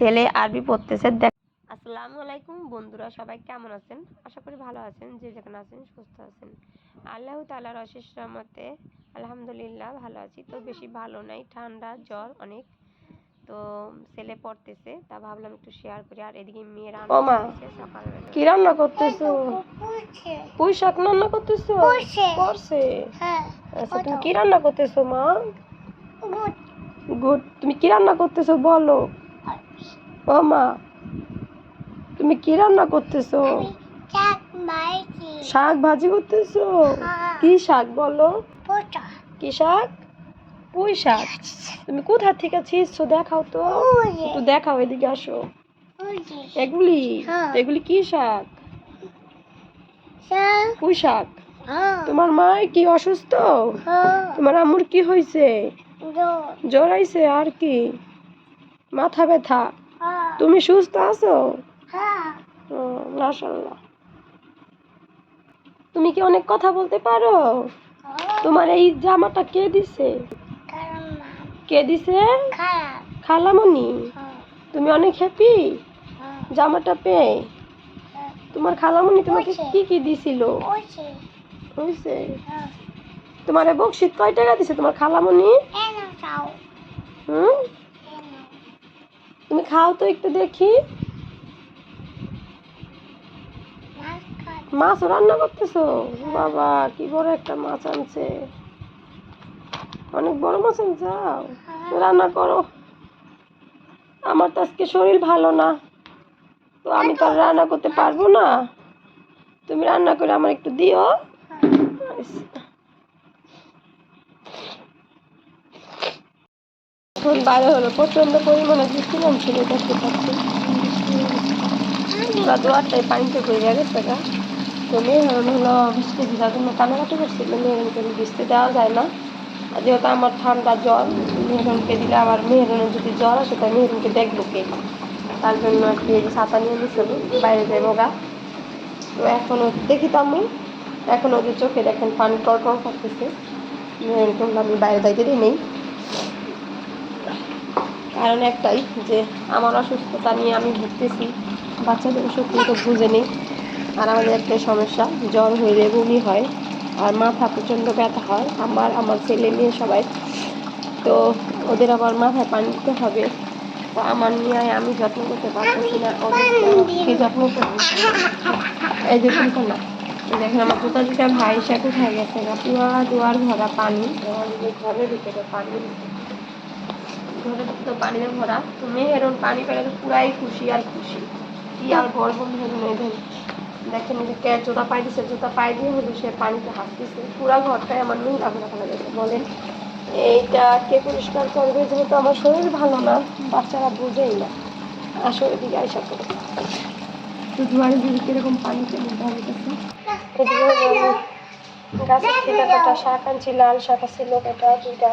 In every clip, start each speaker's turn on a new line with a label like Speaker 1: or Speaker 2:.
Speaker 1: ছেলে আরবি পড়তেছে দেখ। আসসালামু আলাইকুম বন্ধুরা সবাই কেমন আছেন? আশা করি ভালো আছেন যে যেখানে আছেন সুস্থ আছেন। আল্লাহ তাআলার অশেষ রহমতে আলহামদুলিল্লাহ ভালো আছি। তো বেশি ভালো নাই ঠান্ডা জ্বর অনেক। তো ছেলে পড়তেছে তা ভাবলাম একটু শেয়ার করি। আর এদিকে মেয়েরা
Speaker 2: ও মা।
Speaker 1: সকালবেলা।
Speaker 2: কি রান্না করতেছো? পুঁই শাক রান্না করতেছো?
Speaker 3: করছে।
Speaker 2: করছে?
Speaker 3: হ্যাঁ
Speaker 2: আচ্ছা তুমি কি রান্না করতেছো মা? গুড তুমি কি রান্না করতেছো বলো? ও মা তুমি কি রান্না করতেছো? শাক ভাজি। করতেছো?
Speaker 3: হ্যাঁ।
Speaker 2: কি শাক বলো? কি শাক? পুঁই শাক। তুমি কোথা থেকে ছিঁড়ছো দেখাও তো। একটু দেখাও এদিকে আসো। এগুলি?
Speaker 3: হ্যাঁ।
Speaker 2: এগুলি কি শাক? পুঁই শাক।
Speaker 3: হ্যাঁ।
Speaker 2: তোমার মা কি অসুস্থ? তোমার আম্মুর কি হয়েছে জ্বর আইছে আর কি? মাথা ব্যথা। তুমি সুস্থ আছো?
Speaker 3: হ্যাঁ।
Speaker 2: তুমি কি অনেক কথা বলতে পারো? তোমার এই জামাটা কে দিছে? কে দিছে? খালামণি?
Speaker 3: হ্যাঁ।
Speaker 2: তুমি অনেক হ্যাপি
Speaker 3: হ্যাঁ।
Speaker 2: জামাটা পেয়ে?
Speaker 3: হ্যাঁ।
Speaker 2: তোমার খালামণি তোমাকে কি কি দিছিল?
Speaker 3: হ্যাঁ।
Speaker 2: তোমার বকশিত কয় টাকা দিছে তোমার খালামণি? হুম? তুমি খাও তো একটু দেখি।
Speaker 3: মাছ
Speaker 2: রান্না করতেছো? বাবা, কি বড় একটা মাছ আনছে। অনেক বড় মাছ আনছে রান্না করো। আমার তো আজকে শরীর ভালো না। তো আমি তো রান্না করতে পারব না। তুমি রান্না করে আমার একটু দিও। এখন বাইরে হলো প্রচণ্ড পরিমাণে বৃষ্টি নামছিল, দেখতে পাচ্ছি ওরা দুয়ারটায় পানিতে পড়ে গেছে গা। তো মেহরন হলো বৃষ্টি ভিজার জন্য কান্নাকাটি করছিল মেহরনকে বৃষ্টি দেওয়া যায় না। যেহেতু আমার ঠান্ডা জল মেহরনকে দিলে আবার মেহরনের যদি জ্বর আসে তাই মেহরনকে দেখব কে। তার জন্য আর কি ছাতা নিয়ে নিছিল বাইরে যাব গা। তো এখনও দেখি তো আমি, এখন ওদের চোখে দেখেন পানি টর টর করতেছে। মেহরনকে আমি বাইরে যাইতে দিই নেই। কারণ একটাই যে আমার অসুস্থতা নিয়ে আমি ভুগতেছি। বাচ্চাদের অসুখ কিন্তু বুঝে নেই। আর আমাদের একটা সমস্যা, জ্বর হইলে বমি হয় আর মাথা প্রচণ্ড ব্যথা হয়। আমার আমার ছেলে মেয়ে সবাই। তো ওদের আবার মাথায় পানি দিতে হবে। তো আমার নিয়ে আমি যত্ন করতে পারতেছি না। ওদেরকে যত্ন করব? এই যে শুনতো না, দেখেন আমার জুতা জুতা ভাই, সে কোথায় গেছে? গা পুরা দুয়ার ভরা পানি ঘরের ভিতরে পানি। ঘরের তো পানিতে ভরা তো মেহেরন পানি পেলে তো পুরাই খুশি আর খুশি। কি আর বলব মেহেরন এদের দেখেন এই যে কে জুতা পাই দিছে জুতা পাই দিয়ে হলো সে পানিতে হাঁটতেছে। পুরা ঘরটাই আমার নোংরা করে ফেলা গেছে বলেন এইটা কে পরিষ্কার করবে যেহেতু আমার শরীর ভালো না বাচ্চারা বুঝেই না। আসলে দিকে আইসা করে তো দুয়ারে দিকে কীরকম পানিতে মধ্যে হইতেছে? গাছের থেকে কটা শাক আনছি লাল শাক ছিল কটা দুইটা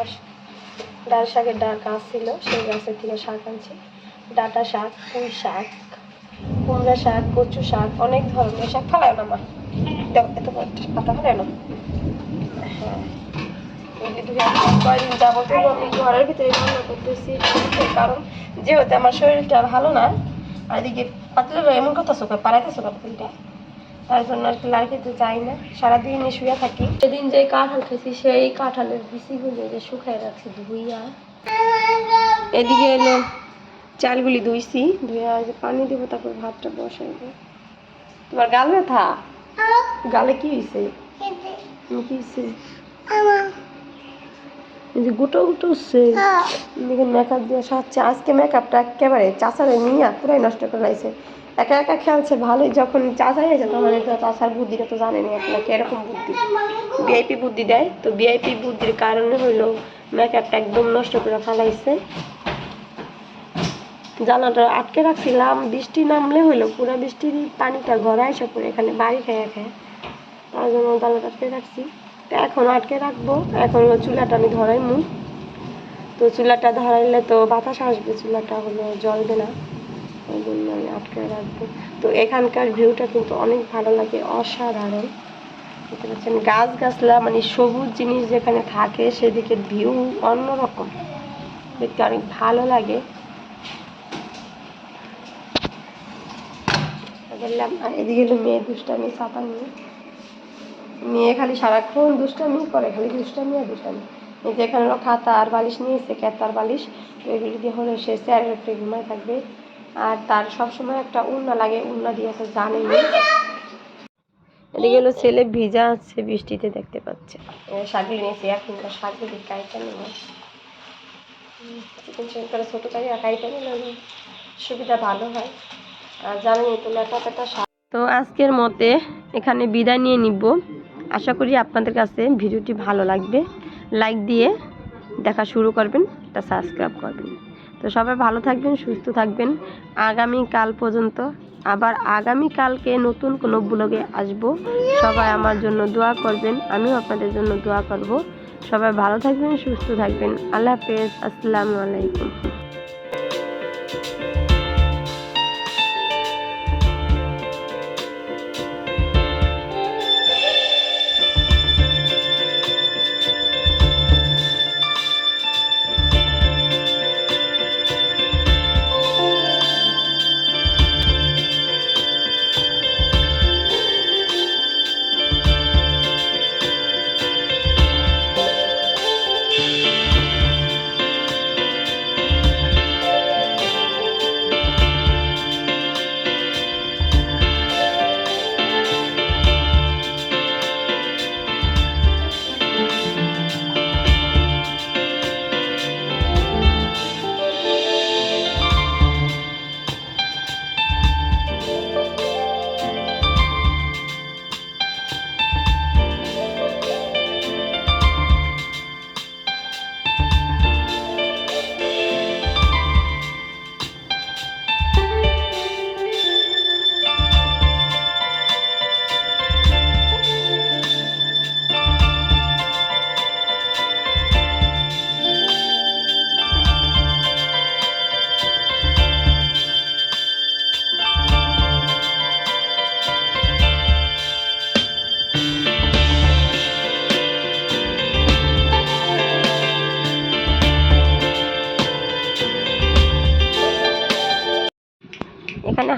Speaker 2: ডাল শাকের ডাল গাছ ছিল, সেই গাছের থেকে শাক আনছি। ডাটা শাক, পুঁই শাক, কুমড়া শাক, কচু শাক, অনেক ধরনের শাক ফেলায় না মা? এত পাতা ফেলায় না? হ্যাঁ। ধুয়ে আমি ঘরের ভিতরে রান্না করতেছি কারণ যেহেতু আমার শরীরটা ভালো না এদিকে পাতলা এমন কথা চোখে পাড়াইতেছো পাতলটা তার জন্য আর কি খেতে চাই না সারাদিন শুয়ে থাকি। সেদিন যে কাঁঠাল খেয়েছি সেই কাঁঠালের বিচিগুলো যে শুকায় রাখছি ধুইয়া। এদিকে এলো চালগুলি ধুইছি ধুইয়া যে পানি দেবো তারপর ভাতটা বসাইবো। তোমার গাল ব্যথা? গালে কি হয়েছে কি হয়েছে যে গুটো গুটো হচ্ছে মেকআপ দিয়ে সাজছে। আজকে মেকআপটা একেবারে চাচারে নিয়ে পুরাই নষ্ট করে লাইছে একা একা খেলছে, ভালোই। যখন চাচাই আছে তখন এটা চাচার বুদ্ধিটা তো জানেনি আপনার কীরকম বুদ্ধি। ভিআইপি বুদ্ধি দেয়। তো ভিআইপি বুদ্ধির কারণে হইল মেকআপটা একদম নষ্ট করে ফেলাইছে। জানাটা আটকে রাখছিলাম। বৃষ্টি নামলে হইল, পুরো বৃষ্টির পানিটা ঘরে এসে পড়ে এখানে বাড়ি খেয়ে খেয়ে তার জন্য জানাটা আটকে রাখছি। তো এখন আটকে রাখব। এখন হলো চুলাটা আমি ধরাই মুখ তো চুলাটা ধরাইলে তো বাতাস আসবে, চুলাটা হলো জ্বলবে না। ওই জন্য আমি আটকে রাখব। তো এখানকার ভিউটা কিন্তু অনেক ভালো লাগে, অসাধারণ। দেখতে পাচ্ছেন গাছ গাছলা মানে সবুজ জিনিস যেখানে থাকে, সেদিকে ভিউ অন্যরকম। দেখতে অনেক ভালো লাগে। বললাম, আর এদিকে হলো মেয়ে দুষ্টামি ছাতা নিয়ে মেয়ে খালি সারাক্ষণ দুষ্টামি করে, খালি দুষ্টামি আর দুষ্টামি। এই যে এখানে হলো খাতা আর বালিশ নিয়েছে কেতার বালিশ। তো এগুলি দিয়ে হলে সে চেয়ারের উপরে ঘুমায় থাকবে। আর তার সবসময় একটা উন্না লাগে উন্না দিয়ে তো জানেনি এদিকে হলো ছেলে ভিজা আছে, বৃষ্টিতে দেখতে পাচ্ছে। শাড়ি নিয়েছি, এখন শাড়ি দিয়ে কাইটা নেব চিকেন চিকেন করে ছোটো কারি আর কাইটা নিলে সুবিধা ভালো হয়। আর জানেনি তো লেখা পেটা তো আজকের মতে এখানে বিদায় নিয়ে নিব। আশা করি আপনাদের কাছে ভিডিওটি ভালো লাগবে। লাইক দিয়ে দেখা শুরু করবেন, তা সাবস্ক্রাইব করবেন। তো সবাই ভালো থাকবেন, সুস্থ থাকবেন। আগামী কাল পর্যন্ত আবার আগামী কালকে নতুন কোনো ব্লগে আসব। সবাই আমার জন্য দোয়া করবেন, আমিও আপনাদের জন্য দোয়া করব। সবাই ভালো থাকবেন, সুস্থ থাকবেন। আল্লাহ হাফেজ, আসসালামু আলাইকুম।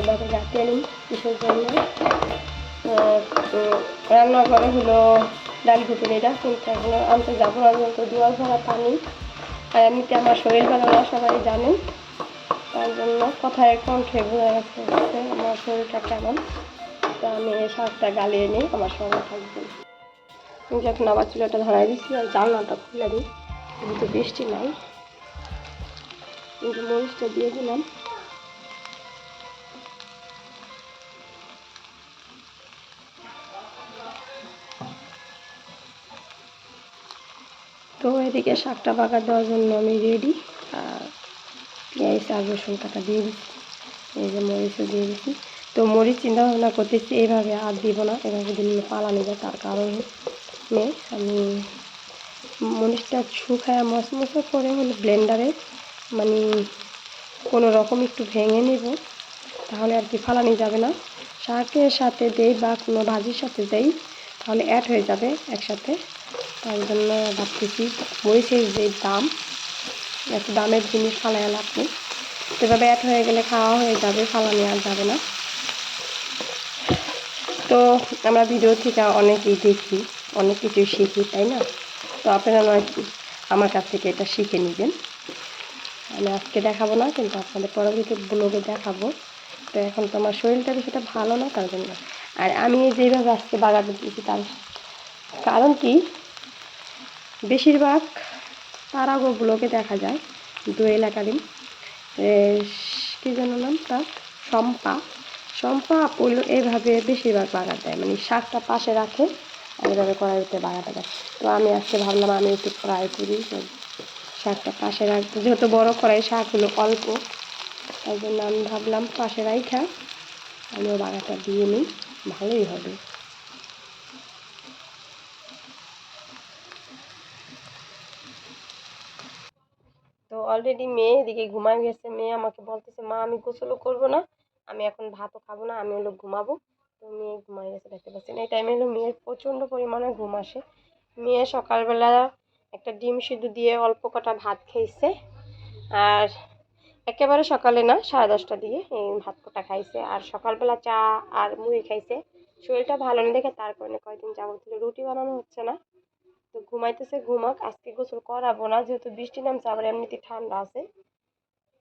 Speaker 2: এভাবে রাখতে নিন কিসের জন্য। রান্নাঘরে হলো ডাল ঘুটুনিটা কিন্তু এখন আনতে যাব না তো দুয়ার ভরা পানি। আর এমনিতে আমার শরীর ভালো না, সবাই জানেন। তার জন্য কথায় কণ্ঠে বোঝা যাচ্ছে আমার শরীরটা কেমন। তো আমি শাকটা গালিয়ে নিই, আমার সঙ্গে থাকবেন। যখন আবার চুলাটা ধরাই দিচ্ছি আর জানলাটা খুলে দিই কিন্তু বৃষ্টি নাই। কিন্তু মরিচটা দিয়ে দিলাম। তো এদিকে শাকটা বাগা দেওয়ার জন্য আমি রেডি আর পেঁয়াজ আর রসুন কাটা দিয়ে দিচ্ছি। এই যে মরিচও দিয়ে দিচ্ছি। তো মরিচ চিন্তা ভাবনা করতেছি এইভাবে আর দিব না, এভাবে দিলে পালানো যায় তার কারণে আমি মরিচটা শুকায় মশমশো করে হলে ব্লেন্ডারে মানে কোনো রকম একটু ভেঙে নেব, তাহলে আর কি ফালানি যাবে না। শাকের সাথে দেই বা কোনো ভাজির সাথে দেই, তাহলে অ্যাড হয়ে যাবে একসাথে। তার জন্য ভাবতেছি মরিচের যে দাম এত দামের জিনিস ফালাই লাভ নেই। এভাবে অ্যাড হয়ে গেলে খাওয়া হয়ে যাবে, ফালানি আর যাবে না। তো আমরা ভিডিও থেকে অনেকেই দেখি, অনেক কিছু শিখি, তাই না? তো আপনারা নয় আমার কাছ থেকে এটা শিখে নেবেন। আমি আজকে দেখাবো না, কিন্তু আপনাদের পরবর্তী ব্লগে দেখাবো। তো এখন তো আমার শরীরটা সেটা ভালো না, তার জন্য। আর আমি যেভাবে আজকে বাগাতে দিয়েছি, তার কারণ কি? বেশিরভাগ তারাগো ব্লগে দেখা যায় দু এলাকারই। এ, কী যেন নাম তার? শম্পা। শম্পা আপুল এভাবে বেশিরভাগ বাগার দেয়। মানে শাকটা পাশে রাখে এভাবে কড়াইতে বাগাতে দেয়। তো আমি আজকে ভাবলাম আমি একটু ট্রাই করি শাকটা পাশে রাখব। যেহেতু বড় কড়াই শাক হলো অল্প তাই জন্য আমি ভাবলাম পাশে রাইখা আমিও বাগাটা দিয়ে নিই ভালোই হবে তো অলরেডি মেয়ে এদিকে ঘুমায় গেছে। মেয়ে আমাকে বলতেছে, মা, আমি গোসলও করব না, আমি এখন ভাতও খাব না, আমি হলো ঘুমাবো। তো মেয়ে ঘুমায় গেছে, দেখতে পাচ্ছেন। এই টাইমে হলো মেয়ের প্রচণ্ড পরিমাণে ঘুম আসে। মেয়ে সকালবেলা একটা ডিম সিদ্ধ দিয়ে অল্প কটা ভাত খেয়েছে। আর একেবারে সকালে না, সাড়ে দশটা দিয়ে এই ভাত কটা খাইছে। আর সকালবেলা চা আর মুড়ি খাইছে। শরীরটা ভালো না দেখে তার কারণে কয়েকদিন যাবত রুটি বানানো হচ্ছে না। তো ঘুমাইতেছে, ঘুমাক, আজকে গোসল করাবো না, যেহেতু বৃষ্টি নামছে, আবার এমনিতে ঠান্ডা আছে।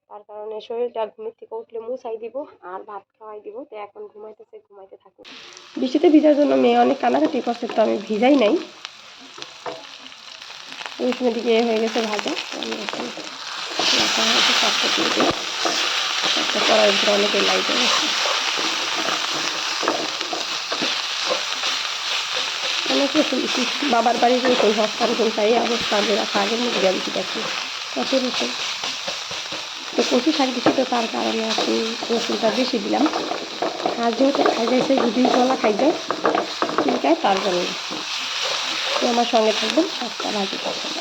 Speaker 2: তার কারণে শরীরটা ঘুমের থেকে উঠলে মুছাই দিব আর ভাত খাওয়াই দিব। তো এখন ঘুমাইতেছে, ঘুমাইতে থাকুক। বৃষ্টিতে ভিজার জন্য মেয়ে অনেক কানাকাটি করছে, তো আমি ভিজাই নাই। ওই সময় দিকে হয়ে গেছে ভাজা। আমি এখন একটা কড়াইয়ের ভিতরে লাইট শুনছি বাবার বাড়ির সেই সস্তার রসুন তাই অবস্থা রাখা আগের মধ্যে জানছি দেখি কত রকম? তো কচু শাক দিচ্ছি তো তার কারণে আপনি রসুনটা বেশি দিলাম। আর যেহেতু খাই যাইছে যদি গলা খাই যায় তার জন্য। তো আমার সঙ্গে থাকবেন সস্তা ভাজি করতে